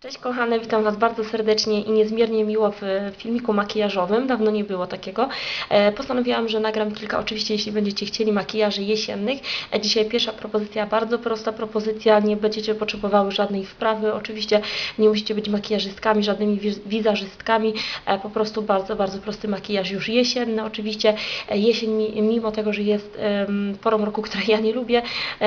Cześć kochane, witam Was bardzo serdecznie i niezmiernie miło w filmiku makijażowym. Dawno nie było takiego. E, postanowiłam, że nagram kilka, oczywiście jeśli będziecie chcieli, makijaży jesiennych. E, dzisiaj pierwsza propozycja, bardzo prosta propozycja, nie będziecie potrzebowały żadnej wprawy. Oczywiście nie musicie być makijażystkami, żadnymi wiz- wizażystkami. E, po prostu bardzo, bardzo prosty makijaż już jesienny. Oczywiście jesień, mi- mimo tego, że jest porą roku, której ja nie lubię,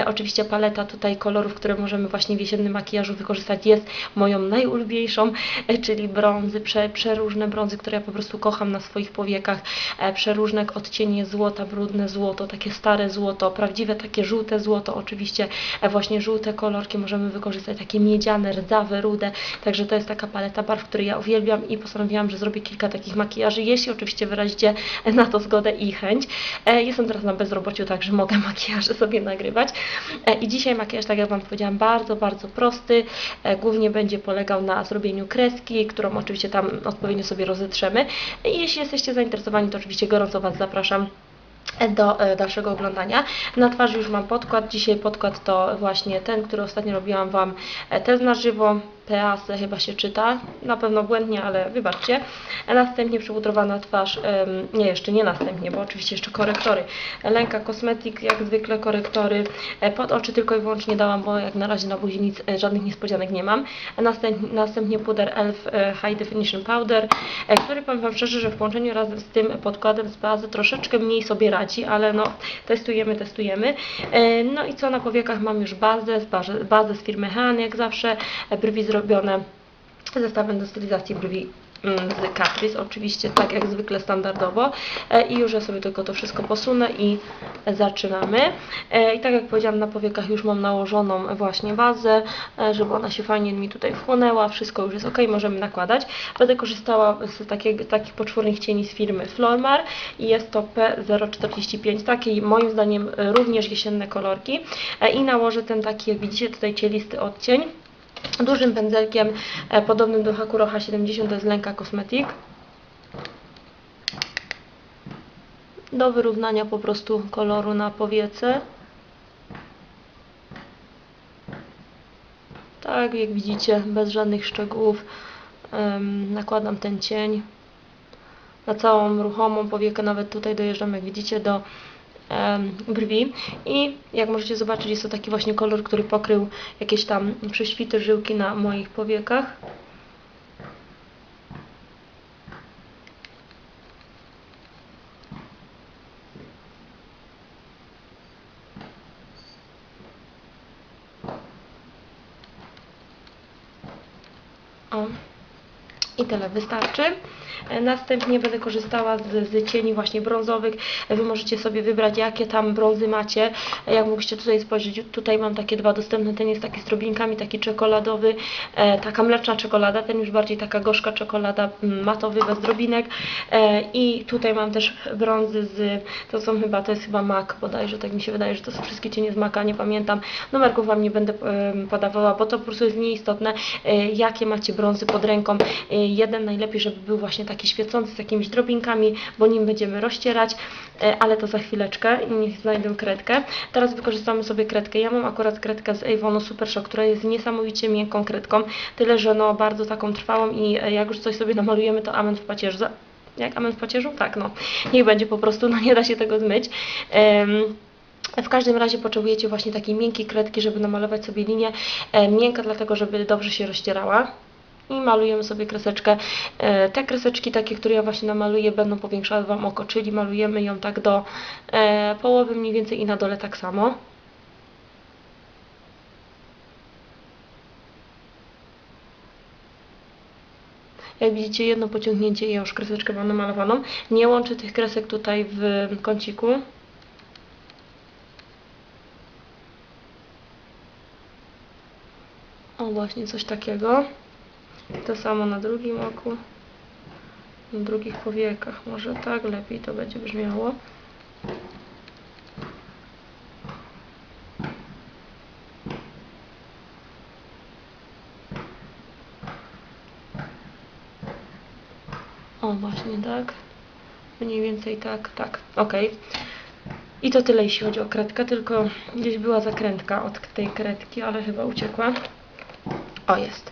oczywiście paleta tutaj kolorów, które możemy właśnie w jesiennym makijażu wykorzystać jest moją najulubieńszą, e, czyli brązy, prze, przeróżne brązy, które ja po prostu kocham na swoich powiekach, e, przeróżne odcienie złota, brudne złoto, takie stare złoto, prawdziwe takie żółte złoto, oczywiście e, właśnie żółte kolorki możemy wykorzystać, takie miedziane, rdzawe, rude, także to jest taka paleta barw, której ja uwielbiam i postanowiłam, że zrobię kilka takich makijaży, jeśli oczywiście wyrazicie na to zgodę i chęć. Jestem teraz na bezrobociu, także mogę makijaże sobie nagrywać. I dzisiaj makijaż, tak jak Wam powiedziałam, bardzo, bardzo prosty. Głównie będzie polegał na zrobieniu kreski, którą oczywiście tam odpowiednio sobie rozetrzemy. I jeśli jesteście zainteresowani, to oczywiście gorąco Was zapraszam do e, dalszego oglądania. Na twarzy już mam podkład. Dzisiaj podkład to właśnie ten, który ostatnio robiłam Wam e, test na żywo. PAS chyba się czyta, na pewno błędnie, ale wybaczcie. Następnie przypudrowana twarz, nie jeszcze nie następnie, bo oczywiście jeszcze korektory. Lęka Cosmetic, jak zwykle korektory. E, Pod oczy tylko i wyłącznie dałam, bo jak na razie na buzi nic, e, żadnych niespodzianek nie mam. Następnie, następnie puder ELF e, High Definition Powder, który powiem Wam szczerze, że w połączeniu razem z tym podkładem z bazy troszeczkę mniej sobie radzi, ale no testujemy, testujemy. No i co na powiekach mam już bazę, bazę, z firmy Han, jak zawsze, brwi zrobione zestawem do stylizacji brwi mm, z Catrice, oczywiście tak jak zwykle standardowo. E, i już ja sobie tylko to wszystko posunę i zaczynamy. E, i tak jak powiedziałam na powiekach już mam nałożoną właśnie bazę, e, żeby ona się fajnie mi tutaj wchłonęła, wszystko już jest ok, możemy nakładać. Będę korzystała z takiego, takich poczwórnych cieni z firmy Flormar i jest to P045, takie moim zdaniem również jesienne kolorki. I nałożę ten taki jak widzicie tutaj cielisty odcień dużym pędzelkiem e, podobnym do Hakuroha 70 to jest Lęka Cosmetic do wyrównania po prostu koloru na powiece. Tak jak widzicie bez żadnych szczegółów nakładam ten cień na całą ruchomą powiekę, nawet tutaj dojeżdżam jak widzicie do brwi i jak możecie zobaczyć jest to taki właśnie kolor, który pokrył jakieś tam prześwity żyłki na moich powiekach. O. I tyle wystarczy. E, Następnie będę korzystała z, z cieni właśnie brązowych. E, Wy możecie sobie wybrać, jakie tam brązy macie. E, Jak mogliście tutaj spojrzeć, tutaj mam takie dwa dostępne. Ten jest taki z drobinkami, taki czekoladowy, e, taka mleczna czekolada. Ten już bardziej taka gorzka czekolada, mm, matowy, bez drobinek. E, I tutaj mam też brązy z, to są chyba, to jest chyba mak bodajże, tak mi się wydaje, że to są wszystkie cienie z maka, nie pamiętam. Numerków Wam nie będę em, podawała, bo to po prostu jest nieistotne, e, jakie macie brązy pod ręką. E, Jeden najlepiej, żeby był właśnie taki świecący z jakimiś drobinkami, bo nim będziemy rozcierać, e, ale to za chwileczkę i niech znajdę kredkę. Teraz wykorzystamy sobie kredkę. Ja mam akurat kredkę z Avonu Super Shock, która jest niesamowicie miękką kredką, tyle że no bardzo taką trwałą i e, jak już coś sobie namalujemy, to amen w pacierzu. Za- Jak amen w pacierzu? Tak, no. Niech będzie po prostu, no nie da się tego zmyć. Em, w każdym razie potrzebujecie właśnie takiej miękkiej kredki, żeby namalować sobie linię. E, miękka dlatego, żeby dobrze się rozcierała. I malujemy sobie kreseczkę. E, te kreseczki takie, które ja właśnie namaluję, będą powiększały Wam oko, czyli malujemy ją tak do e, połowy mniej więcej i na dole tak samo. Jak widzicie, jedno pociągnięcie i już kreseczkę mam namalowaną. Nie łączę tych kresek tutaj w kąciku. O, właśnie coś takiego. To samo na drugim oku. Na drugich powiekach. Może tak lepiej to będzie brzmiało. O, właśnie tak. Mniej więcej tak, tak. Ok. I to tyle jeśli chodzi o kredkę, tylko gdzieś była zakrętka od tej kredki, ale chyba uciekła. O, jest.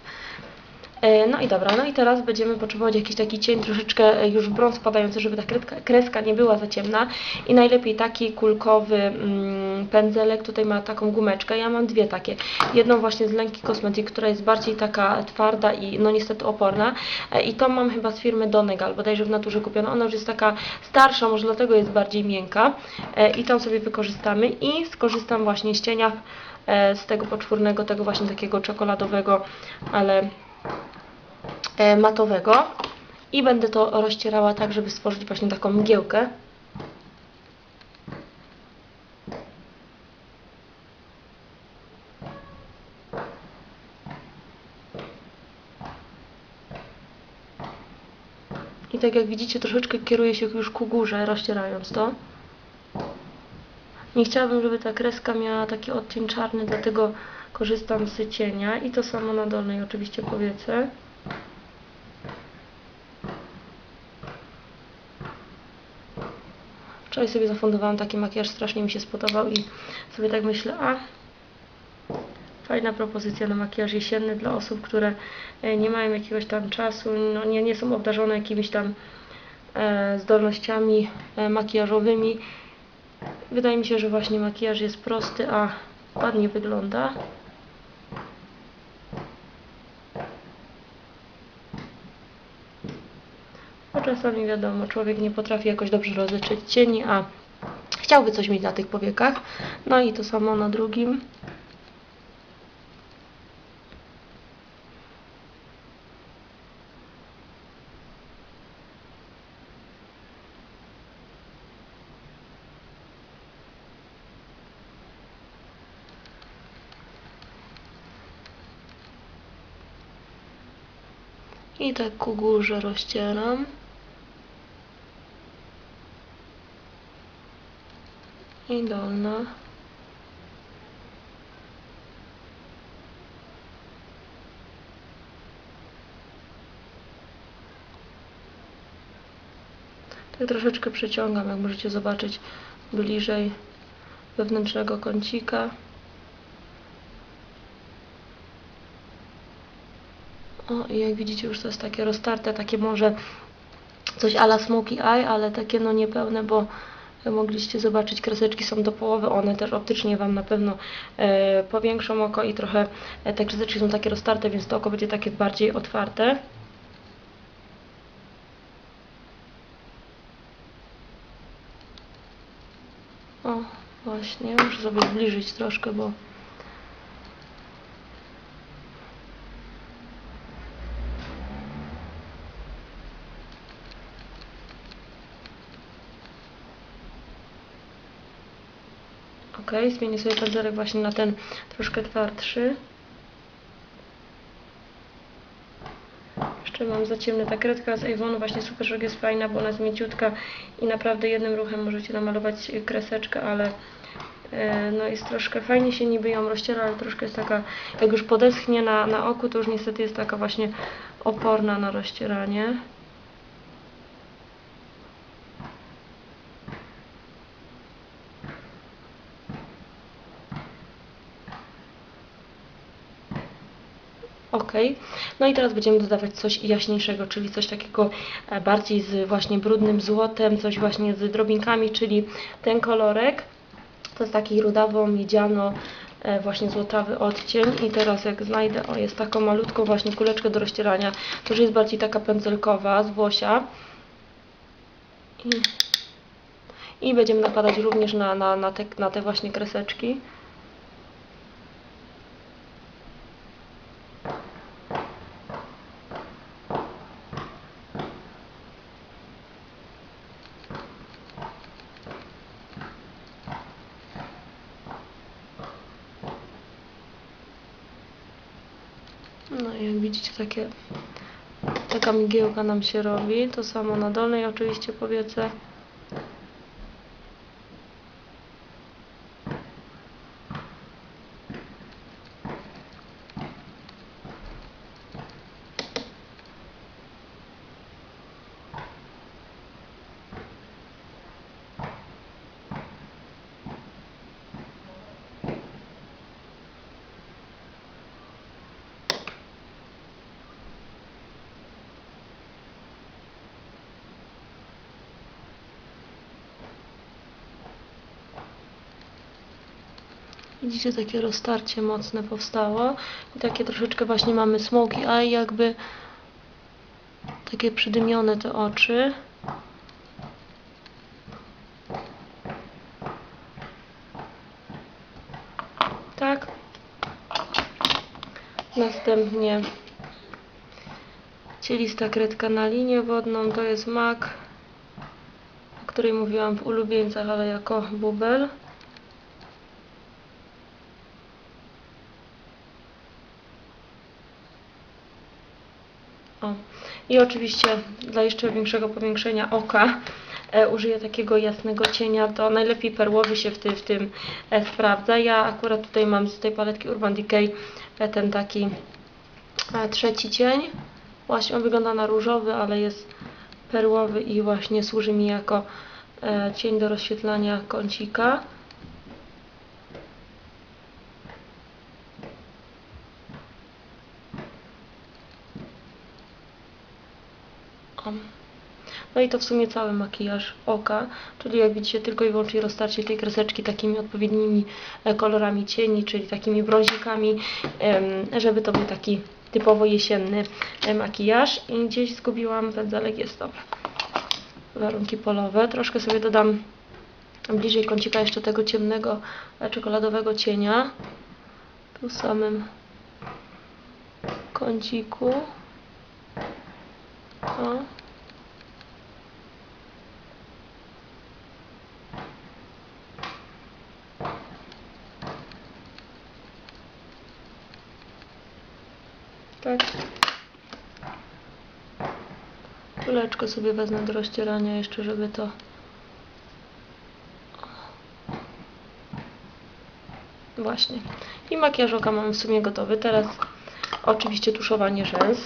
E, No i dobra, no i teraz będziemy potrzebować jakiś taki cień troszeczkę e, już brąz spadający, żeby ta kreska, nie była za ciemna. I najlepiej taki kulkowy mm, pędzelek, tutaj ma taką gumeczkę, ja mam dwie takie, jedną właśnie z Lenki Cosmetic, która jest bardziej taka twarda i no niestety oporna. E, i tą mam chyba z firmy Donegal, bodajże w naturze kupiona, ona już jest taka starsza, może dlatego jest bardziej miękka. I tą sobie wykorzystamy i skorzystam właśnie z cienia z tego poczwórnego, tego właśnie takiego czekoladowego, ale matowego i będę to rozcierała tak, żeby stworzyć właśnie taką mgiełkę. I tak jak widzicie, troszeczkę kieruję się już ku górze, rozcierając to. Nie chciałabym, żeby ta kreska miała taki odcień czarny, dlatego korzystam z cienia i to samo na dolnej oczywiście powiece. Wczoraj sobie zafundowałam taki makijaż, strasznie mi się spodobał i sobie tak myślę, a fajna propozycja na makijaż jesienny dla osób, które e, nie mają jakiegoś tam czasu, no nie, nie są obdarzone jakimiś tam e, zdolnościami e, makijażowymi. Wydaje mi się, że właśnie makijaż jest prosty, a ładnie wygląda. Czasami wiadomo, człowiek nie potrafi jakoś dobrze rozliczyć cieni, a chciałby coś mieć na tych powiekach. No i to samo na drugim. I tak ku górze rozcieram. I dolna. Tak troszeczkę przeciągam, jak możecie zobaczyć bliżej wewnętrznego kącika. O, i jak widzicie już to jest takie roztarte, takie może coś ala smoky eye, ale takie no niepełne, bo mogliście zobaczyć, kreseczki są do połowy, one też optycznie Wam na pewno e, powiększą oko i trochę e, te kreseczki są takie roztarte, więc to oko będzie takie bardziej otwarte. O, właśnie, muszę sobie zbliżyć troszkę, bo Ok, zmienię sobie pędzelek właśnie na ten troszkę twardszy. Jeszcze mam za ciemny. Ta kredka z Avonu właśnie super jest fajna, bo ona jest mięciutka i naprawdę jednym ruchem możecie namalować kreseczkę, ale e, no jest troszkę, fajnie się niby ją rozciera, ale troszkę jest taka, jak już podeschnie na, na oku, to już niestety jest taka właśnie oporna na rozcieranie. Ok, no i teraz będziemy dodawać coś jaśniejszego, czyli coś takiego e, bardziej z właśnie brudnym złotem, coś właśnie z drobinkami, czyli ten kolorek. To jest taki rudawo, miedziano, e, właśnie złotawy odcień. I teraz jak znajdę, o jest taką malutką właśnie kuleczkę do rozcierania, to już jest bardziej taka pędzelkowa z włosia. I, i będziemy nakładać również na, na, na, te, na te właśnie kreseczki. No i jak widzicie takie taka mgiełka nam się robi. To samo na dolnej oczywiście powiece. Widzicie, takie roztarcie mocne powstało. I takie troszeczkę właśnie mamy smoky eye, jakby takie przydymione te oczy. Tak. Następnie cielista kredka na linię wodną, to jest MAC, o której mówiłam w ulubieńcach, ale jako bubel. O. I oczywiście dla jeszcze większego powiększenia oka e, użyję takiego jasnego cienia, to najlepiej perłowy się w, w tym e, sprawdza. Ja akurat tutaj mam z tej paletki Urban Decay e, ten taki e, trzeci cień. Właśnie on wygląda na różowy, ale jest perłowy i właśnie służy mi jako e, cień do rozświetlania kącika. O. No i to w sumie cały makijaż oka, czyli jak widzicie tylko i wyłącznie roztarcie tej kreseczki takimi odpowiednimi e, kolorami cieni, czyli takimi brązikami, żeby to był taki typowo jesienny e, makijaż. I gdzieś zgubiłam pędzelek, jest dobra. Warunki polowe. Troszkę sobie dodam bliżej kącika jeszcze tego ciemnego e, czekoladowego cienia. Tu samym kąciku. O. Tak. Kuleczkę sobie wezmę do rozcierania jeszcze, żeby to... Właśnie. I makijaż oka mam w sumie gotowy. Teraz oczywiście tuszowanie rzęs.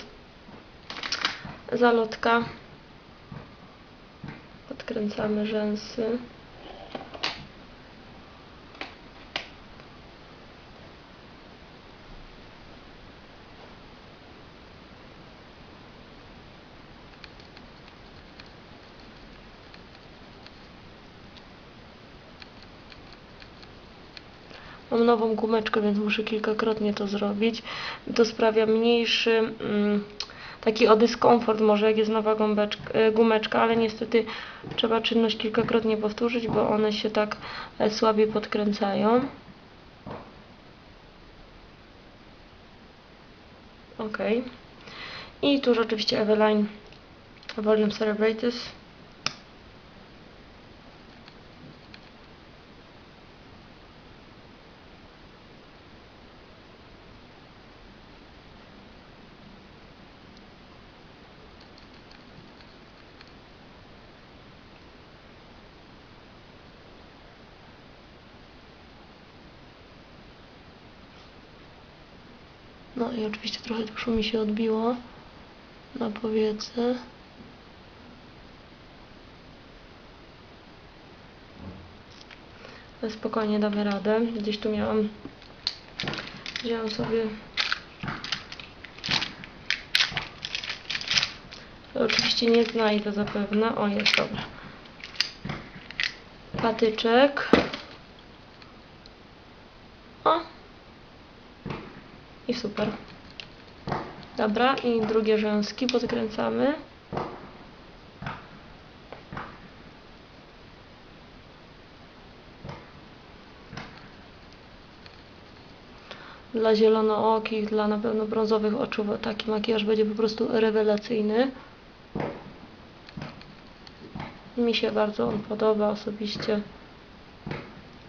Zalotka. Podkręcamy rzęsy. Nową gumeczkę, więc muszę kilkakrotnie to zrobić. To sprawia mniejszy mm, taki o dyskomfort może, jak jest nowa gąbeczka, e, gumeczka, ale niestety trzeba czynność kilkakrotnie powtórzyć, bo one się tak e, słabiej podkręcają. Ok. I tu oczywiście Eveline Volume Celebratus. No i oczywiście trochę tuszu mi się odbiło na powiece. Ale spokojnie damy radę. Gdzieś tu miałam, wzięłam sobie oczywiście nie znajdę zapewne. O, jest dobra. Patyczek. O, i super. Dobra, i drugie rzęski podkręcamy. Dla zielonookich, dla na pewno brązowych oczu taki makijaż będzie po prostu rewelacyjny. Mi się bardzo on podoba osobiście.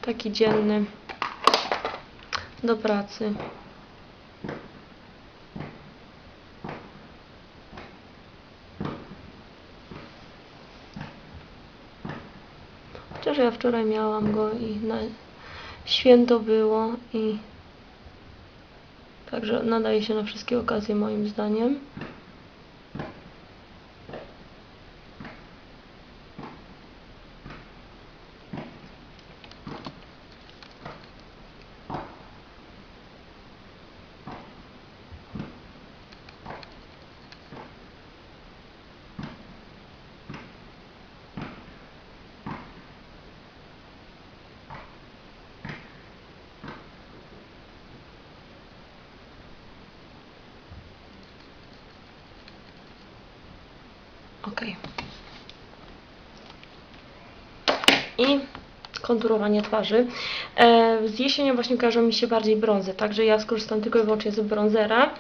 Taki dzienny do pracy. Ja wczoraj miałam go i na święto było i także nadaje się na wszystkie okazje moim zdaniem. Ok. I konturowanie twarzy. E, z jesienią właśnie kojarzą mi się bardziej brązy, także ja skorzystam tylko i wyłącznie z bronzera.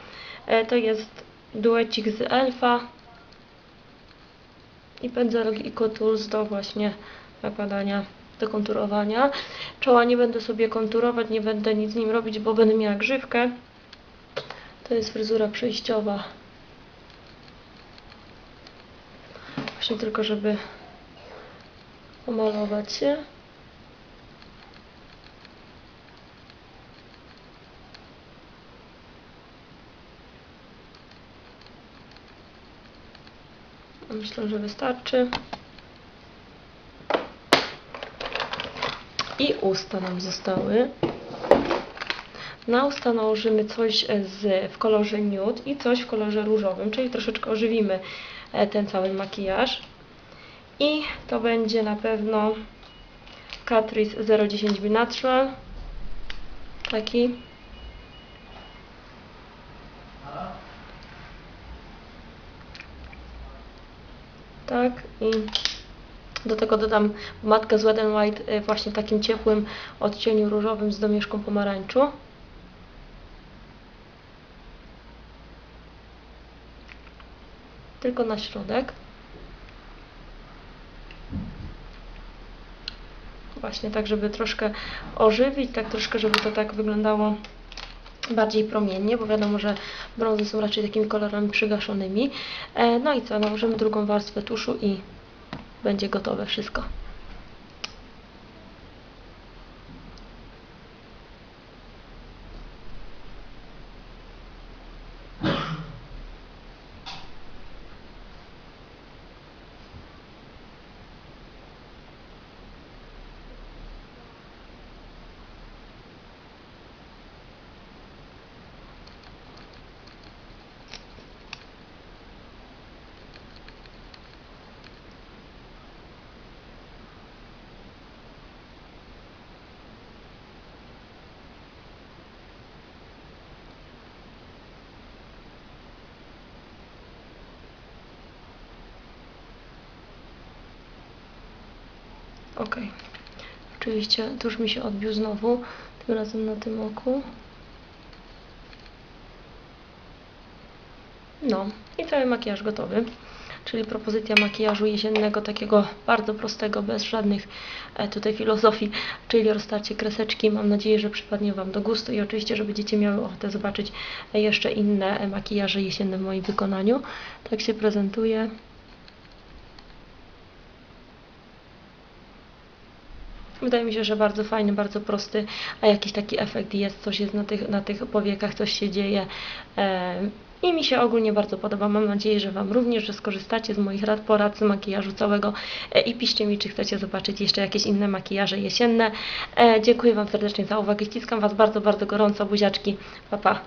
E, to jest duecik z Elfa i pędzelek i Tools do właśnie nakładania, do konturowania. Czoła nie będę sobie konturować, nie będę nic z nim robić, bo będę miała grzywkę. To jest fryzura przejściowa. Właśnie tylko, żeby pomalować się. Myślę, że wystarczy. I usta nam zostały. Na usta nałożymy coś z, w kolorze nude i coś w kolorze różowym, czyli troszeczkę ożywimy ten cały makijaż. I to będzie na pewno Catrice 010 Be Natural. Taki. Tak i do tego dodam matkę z Wet n White y, właśnie w takim ciepłym odcieniu różowym z domieszką pomarańczu. Tylko na środek. Właśnie tak, żeby troszkę ożywić, tak troszkę, żeby to tak wyglądało bardziej promiennie, bo wiadomo, że brązy są raczej takimi kolorami przygaszonymi. E, no i co, nałożymy drugą warstwę tuszu i będzie gotowe wszystko. Ok. Oczywiście tuż mi się odbił znowu, tym razem na tym oku. No i cały makijaż gotowy. Czyli propozycja makijażu jesiennego, takiego bardzo prostego, bez żadnych e, tutaj filozofii, czyli roztarcie kreseczki. Mam nadzieję, że przypadnie Wam do gustu i oczywiście, że będziecie miały ochotę zobaczyć e, jeszcze inne e, makijaże jesienne w moim wykonaniu. Tak się prezentuje. Wydaje mi się, że bardzo fajny, bardzo prosty, a jakiś taki efekt jest, coś jest na tych, na tych powiekach, coś się dzieje. E, I mi się ogólnie bardzo podoba. Mam nadzieję, że Wam również, że skorzystacie z moich rad, porad, z makijażu całego e, i piszcie mi, czy chcecie zobaczyć jeszcze jakieś inne makijaże jesienne. E, dziękuję Wam serdecznie za uwagę. Ściskam Was bardzo, bardzo gorąco. Buziaczki. Pa, pa.